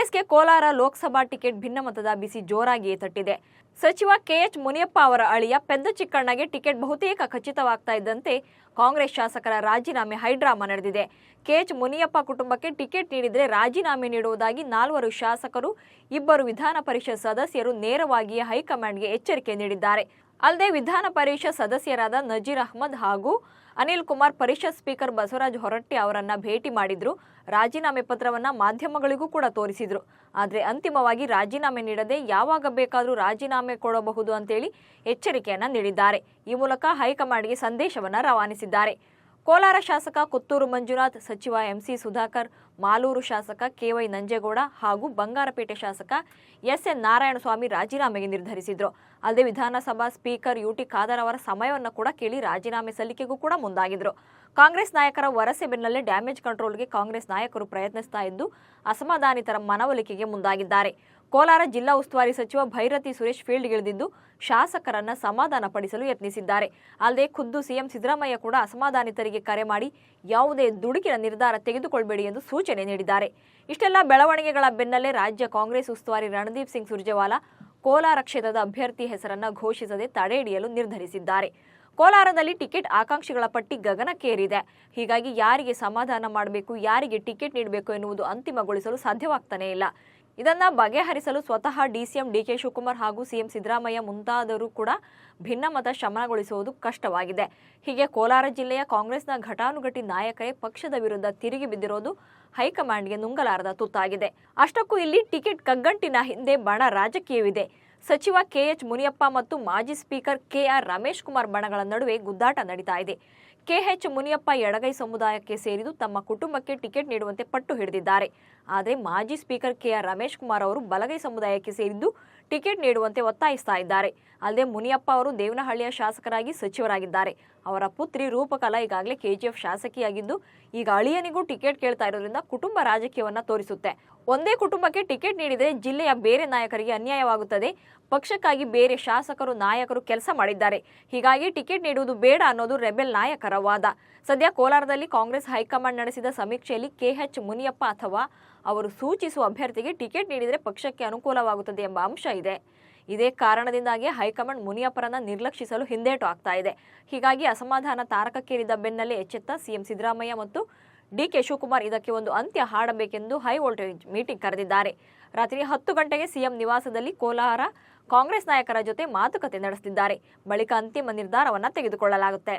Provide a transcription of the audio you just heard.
ಕಾಂಗ್ರೆಸ್ಗೆ ಕೋಲಾರ ಲೋಕಸಭಾ ಟಿಕೆಟ್ ಭಿನ್ನಮತದ ಬಿಸಿ ಜೋರಾಗಿಯೇ ತಟ್ಟಿದೆ ಸಚಿವ ಕೆಎಚ್ ಮುನಿಯಪ್ಪ ಅವರ ಅಳಿಯ ಪೆದ್ದ ಚಿಕ್ಕಣ್ಣಗೆ ಟಿಕೆಟ್ ಬಹುತೇಕ ಖಚಿತವಾಗ್ತಾ ಇದ್ದಂತೆ ಕಾಂಗ್ರೆಸ್ ಶಾಸಕರ ರಾಜೀನಾಮೆ ಹೈಡ್ರಾಮಾ ನಡೆದಿದೆ. ಕೆಎಚ್ ಮುನಿಯಪ್ಪ ಕುಟುಂಬಕ್ಕೆ ಟಿಕೆಟ್ ನೀಡಿದರೆ ರಾಜೀನಾಮೆ ನೀಡುವುದಾಗಿ ನಾಲ್ವರು ಶಾಸಕರು, ಇಬ್ಬರು ವಿಧಾನ ಪರಿಷತ್ ಸದಸ್ಯರು ನೇರವಾಗಿಯೇ ಹೈಕಮಾಂಡ್ಗೆ ಎಚ್ಚರಿಕೆ ನೀಡಿದ್ದಾರೆ. ಅಲ್ಲದೆ ವಿಧಾನ ಪರಿಷತ್ ಸದಸ್ಯರಾದ ನಜೀರ್ ಅಹ್ಮದ್ ಹಾಗೂ ಅನಿಲ್ ಕುಮಾರ್ ಪರಿಷತ್ ಸ್ಪೀಕರ್ ಬಸವರಾಜ್ ಹೊರಟ್ಟಿ ಅವರನ್ನ ಭೇಟಿ ಮಾಡಿದ್ರು. ರಾಜೀನಾಮೆ ಪತ್ರವನ್ನ ಮಾಧ್ಯಮಗಳಿಗೂ ಕೂಡ ತೋರಿಸಿದ್ರು. ಆದರೆ ಅಂತಿಮವಾಗಿ ರಾಜೀನಾಮೆ ನೀಡದೆ ಯಾವಾಗ ಬೇಕಾದರೂ ರಾಜೀನಾಮೆ ಕೊಡಬಹುದು ಅಂತೇಳಿ ಎಚ್ಚರಿಕೆಯನ್ನ ನೀಡಿದ್ದಾರೆ. ಈ ಮೂಲಕ ಹೈಕಮಾಂಡ್ಗೆ ಸಂದೇಶವನ್ನ ರವಾನಿಸಿದ್ದಾರೆ. ಕೋಲಾರ ಶಾಸಕ ಕುತ್ತೂರು ಮಂಜುನಾಥ್, ಸಚಿವ ಎಂಸಿ ಸುಧಾಕರ್, ಮಾಲೂರು ಶಾಸಕ ಕೆವೈ ನಂಜೇಗೌಡ ಹಾಗೂ ಬಂಗಾರಪೇಟೆ ಶಾಸಕ ಎಸ್ಎನ್ ನಾರಾಯಣಸ್ವಾಮಿ ರಾಜೀನಾಮೆಗೆ ನಿರ್ಧರಿಸಿದ್ರು. ಅಲ್ಲದೆ ವಿಧಾನಸಭಾ ಸ್ಪೀಕರ್ ಯುಟಿ ಖಾದರ್ ಅವರ ಸಮಯವನ್ನು ಕೂಡ ಕೇಳಿ ರಾಜೀನಾಮೆ ಸಲ್ಲಿಕೆಗೂ ಕೂಡ ಮುಂದಾಗಿದ್ರು. ಕಾಂಗ್ರೆಸ್ ನಾಯಕರ ವರಸೆ ಬೆನ್ನಲ್ಲೇ ಡ್ಯಾಮೇಜ್ ಕಂಟ್ರೋಲ್ಗೆ ಕಾಂಗ್ರೆಸ್ ನಾಯಕರು ಪ್ರಯತ್ನಿಸ್ತಾ ಇದ್ದು ಅಸಮಾಧಾನಿತರ ಮನವೊಲಿಕೆಗೆ ಮುಂದಾಗಿದ್ದಾರೆ. ಕೋಲಾರ ಜಿಲ್ಲಾ ಉಸ್ತುವಾರಿ ಸಚಿವ ಭೈರತಿ ಸುರೇಶ್ ಫೀಲ್ಡ್ಗಿಳಿದಿದ್ದು ಶಾಸಕರನ್ನ ಸಮಾಧಾನ ಪಡಿಸಲು ಯತ್ನಿಸಿದ್ದಾರೆ. ಅಲ್ಲದೆ ಖುದ್ದು ಸಿಎಂ ಸಿದ್ದರಾಮಯ್ಯ ಕೂಡ ಅಸಮಾಧಾನಿತರಿಗೆ ಕರೆ ಮಾಡಿ ಯಾವುದೇ ದುಡುಕಿನ ನಿರ್ಧಾರ ತೆಗೆದುಕೊಳ್ಬೇಡಿ ಎಂದು ಸೂಚನೆ ನೀಡಿದ್ದಾರೆ. ಇಷ್ಟೆಲ್ಲ ಬೆಳವಣಿಗೆಗಳ ಬೆನ್ನಲ್ಲೇ ರಾಜ್ಯ ಕಾಂಗ್ರೆಸ್ ಉಸ್ತುವಾರಿ ರಣದೀಪ್ ಸಿಂಗ್ ಸುರ್ಜೇವಾಲಾ ಕೋಲಾರ ಕ್ಷೇತ್ರದ ಅಭ್ಯರ್ಥಿ ಹೆಸರನ್ನ ಘೋಷಿಸದೆ ತಡೆ ಹಿಡಿಯಲು ನಿರ್ಧರಿಸಿದ್ದಾರೆ. ಕೋಲಾರದಲ್ಲಿ ಟಿಕೆಟ್ ಆಕಾಂಕ್ಷಿಗಳ ಪಟ್ಟಿ ಗಗನಕ್ಕೇರಿದೆ. ಹೀಗಾಗಿ ಯಾರಿಗೆ ಸಮಾಧಾನ ಮಾಡಬೇಕು, ಯಾರಿಗೆ ಟಿಕೆಟ್ ನೀಡಬೇಕು ಎನ್ನುವುದು ಅಂತಿಮಗೊಳಿಸಲು ಸಾಧ್ಯವಾಗ್ತಾನೇ ಇಲ್ಲ. ಇದನ್ನ ಬಗೆಹರಿಸಲು ಸ್ವತಃ ಡಿಸಿಎಂ ಡಿಕೆ ಶಿವಕುಮಾರ್ ಹಾಗೂ ಸಿಎಂ ಸಿದ್ದರಾಮಯ್ಯ ಮುಂತಾದರೂ ಕೂಡ ಭಿನ್ನಮತ ಶಮನಗೊಳಿಸುವುದು ಕಷ್ಟವಾಗಿದೆ. ಹೀಗೆ ಕೋಲಾರ ಜಿಲ್ಲೆಯ ಕಾಂಗ್ರೆಸ್ನ ಘಟಾನುಘಟಿ ನಾಯಕರೇ ಪಕ್ಷದ ವಿರುದ್ಧ ತಿರುಗಿ ಬಿದ್ದಿರೋದು ಹೈಕಮಾಂಡ್ಗೆ ನುಂಗಲಾರದ ತುತ್ತಾಗಿದೆ. ಅಷ್ಟಕ್ಕೂ ಇಲ್ಲಿ ಟಿಕೆಟ್ ಕಗ್ಗಂಟಿನ ಹಿಂದೆ ಬಣ ರಾಜಕೀಯವಿದೆ. ಸಚಿವ ಕೆಎಚ್ ಮುನಿಯಪ್ಪ ಮತ್ತು ಮಾಜಿ speaker K R Ramesh Kumar ಬಣಗಳ ನಡುವೆ ಗುದ್ದಾಟ ನಡೀತಾ ಇದೆ. ಕೆಎಚ್ ಮುನಿಯಪ್ಪ ಎಡಗೈ ಸಮುದಾಯಕ್ಕೆ ಸೇರಿದು ತಮ್ಮ ಕುಟುಂಬಕ್ಕೆ ಟಿಕೆಟ್ ನೀಡುವಂತೆ ಪಟ್ಟು ಹಿಡಿದಿದ್ದಾರೆ. ಆದರೆ ಮಾಜಿ ಸ್ಪೀಕರ್ ಕೆಆರ್ ರಮೇಶ್ ಕುಮಾರ್ ಅವರು ಬಲಗೈ ಸಮುದಾಯಕ್ಕೆ ಸೇರಿದ್ದು ಟಿಕೆಟ್ ನೀಡುವಂತೆ ಒತ್ತಾಯಿಸ್ತಾ ಇದ್ದಾರೆ. ಅಲ್ಲದೆ ಮುನಿಯಪ್ಪ ಅವರು ದೇವನಹಳ್ಳಿಯ ಶಾಸಕರಾಗಿ ಸಚಿವರಾಗಿದ್ದಾರೆ. ಅವರ ಪುತ್ರಿ ರೂಪಕಲಾ ಈಗಾಗಲೇ ಕೆಜಿಎಫ್ ಶಾಸಕಿಯಾಗಿದ್ದು, ಈಗ ಅಳಿಯನಿಗೂ ಟಿಕೆಟ್ ಕೇಳ್ತಾ ಇರೋದ್ರಿಂದ ಕುಟುಂಬ ರಾಜಕೀಯವನ್ನ ತೋರಿಸುತ್ತೆ. ಒಂದೇ ಕುಟುಂಬಕ್ಕೆ ಟಿಕೆಟ್ ನೀಡಿದರೆ ಜಿಲ್ಲೆಯ ಬೇರೆ ನಾಯಕರಿಗೆ ಅನ್ಯಾಯವಾಗುತ್ತದೆ. ಪಕ್ಷಕ್ಕಾಗಿ ಬೇರೆ ಶಾಸಕರು, ನಾಯಕರು ಕೆಲಸ ಮಾಡಿದ್ದಾರೆ. ಹೀಗಾಗಿ ಟಿಕೆಟ್ ನೀಡುವುದು ಬೇಡ ಅನ್ನೋದು ರೆಬೆಲ್ ನಾಯಕರ ವಾದ. ಸದ್ಯ ಕೋಲಾರದಲ್ಲಿ ಕಾಂಗ್ರೆಸ್ ಹೈಕಮಾಂಡ್ ನಡೆಸಿದ ಸಮೀಕ್ಷೆಯಲ್ಲಿ ಕೆಎಚ್ ಮುನಿಯಪ್ಪ ಅಥವಾ ಅವರು ಸೂಚಿಸುವ ಅಭ್ಯರ್ಥಿಗೆ ಟಿಕೆಟ್ ನೀಡಿದರೆ ಪಕ್ಷಕ್ಕೆ ಅನುಕೂಲವಾಗುತ್ತದೆ ಎಂಬ ಅಂಶ ಇದೆ. ಇದೇ ಕಾರಣದಿಂದಾಗಿ ಹೈಕಮಾಂಡ್ ಮುನಿಯಪ್ಪರನ್ನ ನಿರ್ಲಕ್ಷಿಸಲು ಹಿಂದೇಟು ಆಗ್ತಾ ಇದೆ. ಹೀಗಾಗಿ ಅಸಮಾಧಾನ ತಾರಕಕ್ಕೇರಿದ ಬೆನ್ನಲ್ಲೇ ಎಚ್ಚೆತ್ತ ಸಿಎಂ ಸಿದ್ದರಾಮಯ್ಯ ಮತ್ತು ಡಿಕೆ ಶಿವಕುಮಾರ್ ಇದಕ್ಕೆ ಒಂದು ಅಂತ್ಯ ಹಾಡಬೇಕೆಂದು ಹೈ ವೋಲ್ಟೇಜ್ ಮೀಟಿಂಗ್ ಕರೆದಿದ್ದಾರೆ. ರಾತ್ರಿ ಹತ್ತು ಗಂಟೆಗೆ ಸಿಎಂ ನಿವಾಸದಲ್ಲಿ ಕೋಲಾರ ಕಾಂಗ್ರೆಸ್ ನಾಯಕರ ಜೊತೆ ಮಾತುಕತೆ ನಡೆಸುತ್ತಿದ್ದಾರೆ ಬಳಿಕ ಅಂತಿಮ ನಿರ್ಧಾರವನ್ನು ತೆಗೆದುಕೊಳ್ಳಲಾಗುತ್ತೆ.